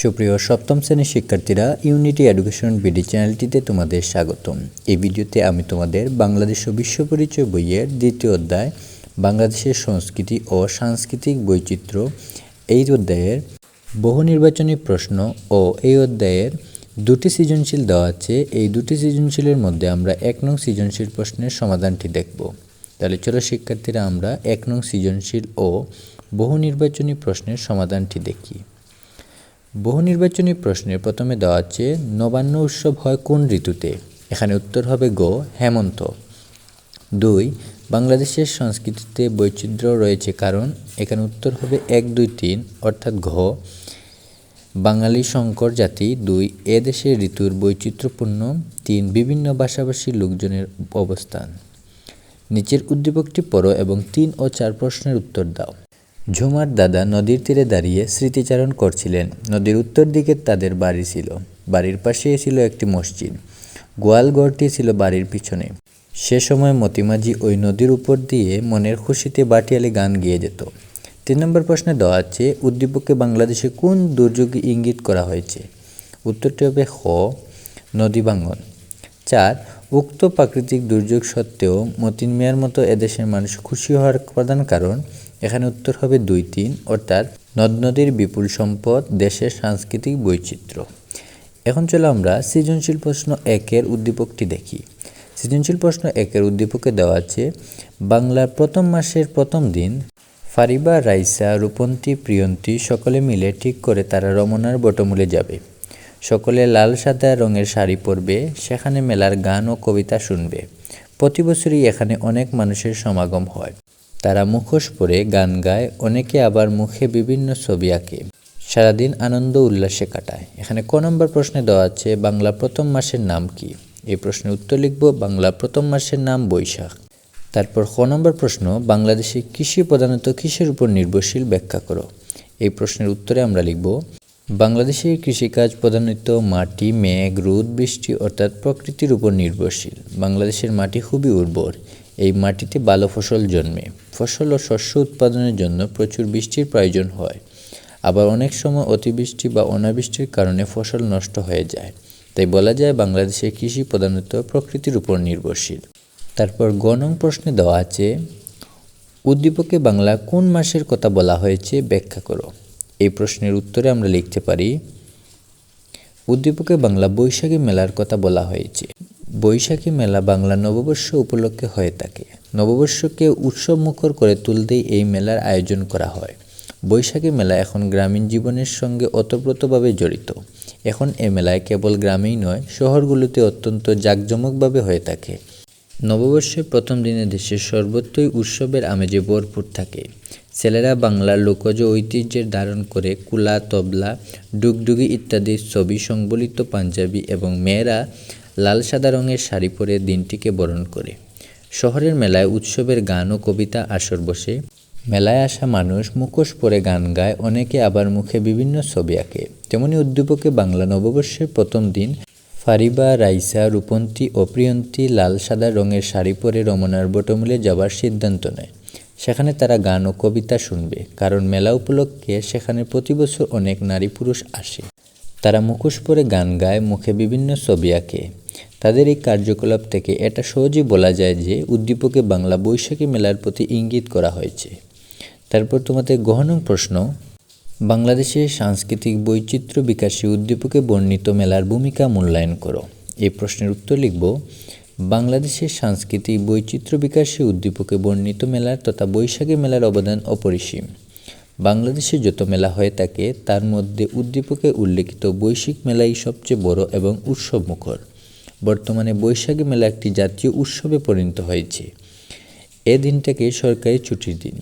সুপ্রিয়, সপ্তম শ্রেণির শিক্ষার্থীরা ইউনিটি এডুকেশন বিডি চ্যানেলটিতে তোমাদের স্বাগতম। এই ভিডিওতে আমি তোমাদের বাংলাদেশ ও বিশ্ব পরিচয় বইয়ের দ্বিতীয় অধ্যায়, বাংলাদেশের সংস্কৃতি ও সাংস্কৃতিক বৈচিত্র্য, এই অধ্যায়ের বহু নির্বাচনী প্রশ্ন ও এই অধ্যায়ের দুটি সৃজনশীল দেওয়া আছে। এই দুটি সৃজনশীলের মধ্যে আমরা এক নং সৃজনশীল প্রশ্নের সমাধানটি দেখব। তাহলে চলো শিক্ষার্থীরা আমরা এক নং সৃজনশীল ও বহু নির্বাচনী প্রশ্নের সমাধানটি দেখি। বহু নির্বাচনী প্রশ্নের প্রথমে দেওয়া আছে, নবান্ন উৎসব হয় কোন ঋতুতে? এখানে উত্তর হবে গো, হেমন্ত। দুই, বাংলাদেশের সংস্কৃতিতে বৈচিত্র্য রয়েছে কারণ, এখানে উত্তর হবে এক, দুই, তিন, অর্থাৎ ঘ। বাঙালি শঙ্কর জাতি। দুই, এ দেশের ঋতুর বৈচিত্র্যপূর্ণ। তিন, বিভিন্ন ভাষাভাষী লোকজনের অবস্থান। নিচের উদ্দীপকটি পড়ো এবং তিন ও চার প্রশ্নের উত্তর দাও। ঝুমার দাদা নদীর তীরে দাঁড়িয়ে স্মৃতিচারণ করছিলেন। নদীর উত্তর দিকে তাদের বাড়ি ছিল। বাড়ির পাশেই ছিল একটি মসজিদ। গোয়ালঘরটি ছিল বাড়ির পিছনে। সে সময় মতিমাঝি ওই নদীর উপর দিয়ে মনের খুশিতে বাটিয়ালি গান গেয়ে যেত। তিন নম্বর প্রশ্নে দেওয়া আছে উদ্দীপকে বাংলাদেশে কোন দুর্যোগে ইঙ্গিত করা হয়েছে? উত্তরটি হবে হ, নদী ভাঙন। চার, উক্ত প্রাকৃতিক দুর্যোগ সত্ত্বেও মতিন মিয়ার মতো এদেশের মানুষ খুশি হওয়ার প্রধান কারণ এখানে উত্তর হবে দুই তিন, অর্থাৎ নদ নদীর বিপুল সম্পদ, দেশের সাংস্কৃতিক বৈচিত্র্য। এখন চলো আমরা সৃজনশীল প্রশ্ন একের উদ্দীপকটি দেখি। সৃজনশীল প্রশ্ন একের উদ্দীপকে দেওয়া আছে, বাংলার প্রথম মাসের প্রথম দিন, ফারিবা, রাইসা, রূপন্তী, প্রিয়ন্তী সকলে মিলে ঠিক করে তারা রমনার বটমূলে যাবে। সকলে লাল সাদা রঙের শাড়ি পরবে, সেখানে মেলার গান ও কবিতা শুনবে। প্রতি বছরই এখানে অনেক মানুষের সমাগম হয়। তারা মুখোশ পরে গান গায়, অনেকে আবার মুখে বিভিন্ন ছবি আঁকে। সারাদিন আনন্দ উল্লাসে কাটায়। এখানে ক নম্বর প্রশ্নে দেওয়া আছে, বাংলা প্রথম মাসের নাম কি? এই প্রশ্নের উত্তর লিখব, বাংলা প্রথম মাসের নাম বৈশাখ। তারপর খ নম্বর প্রশ্ন, বাংলাদেশে কৃষি প্রধানত কিসের উপর নির্ভরশীল ব্যাখ্যা করো। এই প্রশ্নের উত্তরে আমরা লিখব বাংলাদেশের কৃষিকাজ প্রধানত মাটি, মেঘ, রোদ, বৃষ্টি অর্থাৎ প্রকৃতির উপর নির্ভরশীল। বাংলাদেশের মাটি খুবই উর্বর। এই মাটিতে ভালো ফসল জন্মে। ফসল ও শস্য উৎপাদনের জন্য প্রচুর বৃষ্টির প্রয়োজন হয়। আবার অনেক সময় অতিবৃষ্টি বা অনাবৃষ্টির কারণে ফসল নষ্ট হয়ে যায়। তাই বলা যায় বাংলাদেশের কৃষি প্রধানত প্রকৃতির উপর নির্ভরশীল। তারপর গণং প্রশ্নে দেওয়া আছে, উদ্দীপকে বাংলা কোন মাসের কথা বলা হয়েছে ব্যাখ্যা করো। এই প্রশ্নের উত্তরে আমরা লিখতে পারি, উদ্দীপকে বাংলা বৈশাখী মেলার কথা বলা হয়েছে। বৈশাখী মেলা বাংলা নববর্ষ উপলক্ষে হয়ে থাকে। নববর্ষকে উৎসব মুখর করে তুলতেই এই মেলার আয়োজন করা হয়। বৈশাখী মেলা এখন গ্রামীণ জীবনের সঙ্গে ওতপ্রোতভাবে জড়িত। এখন এ মেলায় কেবল গ্রামেই নয়, শহরগুলোতে অত্যন্ত জাঁকজমকভাবে হয়ে থাকে। নববর্ষের প্রথম দিনে দেশের সর্বত্রই উৎসবের আমেজে ভরপুর থাকে। ছেলেরা বাংলার লোকজ ঐতিহ্যের ধারণ করে কুলা, তবলা, ডুগডুগি ইত্যাদি ছবি সংবলিত পাঞ্জাবি এবং মেয়েরা লাল সাদা রঙের শাড়ি পরে দিনটিকে বরণ করে। শহরের মেলায় উৎসবের গান ও কবিতা আসর বসে। মেলায় আসা মানুষ মুখোশ পরে গান গায়, অনেকে আবার মুখে বিভিন্ন ছবি আঁকে। তেমনি উদ্দীপকে বাংলা নববর্ষের প্রথম দিন ফারিবা, রাইসা, রূপন্তী ও প্রিয়ন্তী লাল সাদা রঙের শাড়ি পরে রমনার বটমূলে যাবার সিদ্ধান্ত নেয়। সেখানে তারা গান ও কবিতা শুনবে, কারণ মেলা উপলক্ষে সেখানে প্রতি বছর অনেক নারী পুরুষ আসে। তারা মুখোশ পরে গান গায়, মুখে বিভিন্ন ছবি আঁকে। তাদের এই কার্যকলাপ থেকে এটা সহজেই বলা যায় যে উদ্দীপকে বাংলা বৈশাখী মেলার প্রতি ইঙ্গিত করা হয়েছে। তারপর তোমাদের গহন প্রশ্ন, বাংলাদেশের সাংস্কৃতিক বৈচিত্র্য বিকাশে উদ্দীপকে বর্ণিত মেলার ভূমিকা মূল্যায়ন করো। এই প্রশ্নের উত্তর লিখব, বাংলাদেশের সাংস্কৃতিক বৈচিত্র্য বিকাশে উদ্দীপকে বর্ণিত মেলার তথা বৈশাখী মেলার অবদান অপরিসীম। বাংলাদেশে যত মেলা হয়ে থাকে তার মধ্যে উদ্দীপকে উল্লেখিত বৈশ্বিক মেলাই সবচেয়ে বড় এবং উৎসব মুখর বর্তমানে বৈশাখী মেলা একটি জাতীয় উৎসবে পরিণত হয়েছে। এ দিনটাকে সরকারি ছুটির দিন।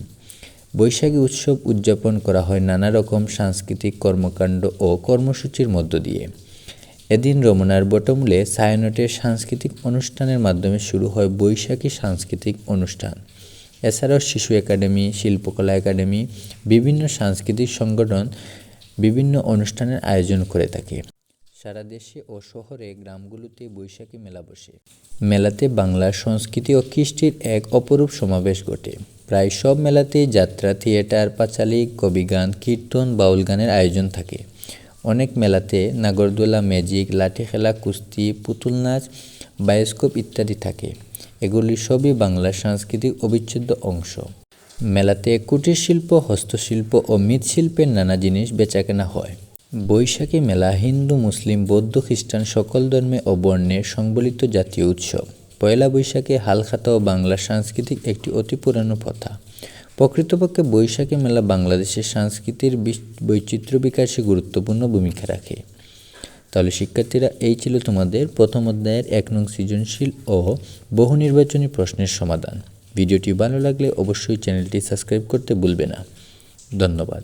বৈশাখী উৎসব উদযাপন করা হয় নানা রকম সাংস্কৃতিক কর্মকাণ্ড ও কর্মসূচির মধ্য দিয়ে। এদিন রমনার বটমূলে সায়নটের সাংস্কৃতিক অনুষ্ঠানের মাধ্যমে শুরু হয় বৈশাখী সাংস্কৃতিক অনুষ্ঠান। এছাড়াও শিশু একাডেমি, শিল্পকলা একাডেমি, বিভিন্ন সাংস্কৃতিক সংগঠন বিভিন্ন অনুষ্ঠানের আয়োজন করে থাকে। সারা দেশে ও শহরে গ্রামগুলোতে বৈশাখী মেলা বসে। মেলাতে বাংলার সংস্কৃতি ও কৃষ্টির এক অপরূপ সমাবেশ ঘটে। প্রায় সব মেলাতেই যাত্রা, থিয়েটার, পাঁচালী, কবিগান, কীর্তন, বাউল গানের আয়োজন থাকে। অনেক মেলাতে নাগরদোলা, ম্যাজিক, লাঠি খেলা, কুস্তি, পুতুল নাচ, বায়োস্কোপ ইত্যাদি থাকে। এগুলি সবই বাংলার সাংস্কৃতিক অবিচ্ছেদ্য অংশ। মেলাতে কুটির শিল্প হস্তশিল্প ও মৃৎশিল্পের নানা জিনিস বেচাকেনা হয়। বৈশাখী মেলা হিন্দু, মুসলিম, বৌদ্ধ, খ্রিস্টান সকল ধর্মে ও বর্ণের সংবলিত জাতীয় উৎসব। পয়লা বৈশাখে হালখাতা ও বাংলার সাংস্কৃতিক একটি অতি পুরানো প্রথা। প্রকৃতপক্ষে বৈশাখী মেলা বাংলাদেশের সংস্কৃতির বৈচিত্র্য বিকাশে গুরুত্বপূর্ণ ভূমিকা রাখে। তাহলে শিক্ষার্থীরা, এই ছিল তোমাদের প্রথম অধ্যায়ের এক নং সৃজনশীল ও বহু নির্বাচনী প্রশ্নের সমাধান। ভিডিওটি ভালো লাগলে অবশ্যই চ্যানেলটি সাবস্ক্রাইব করতে ভুলবে না। ধন্যবাদ।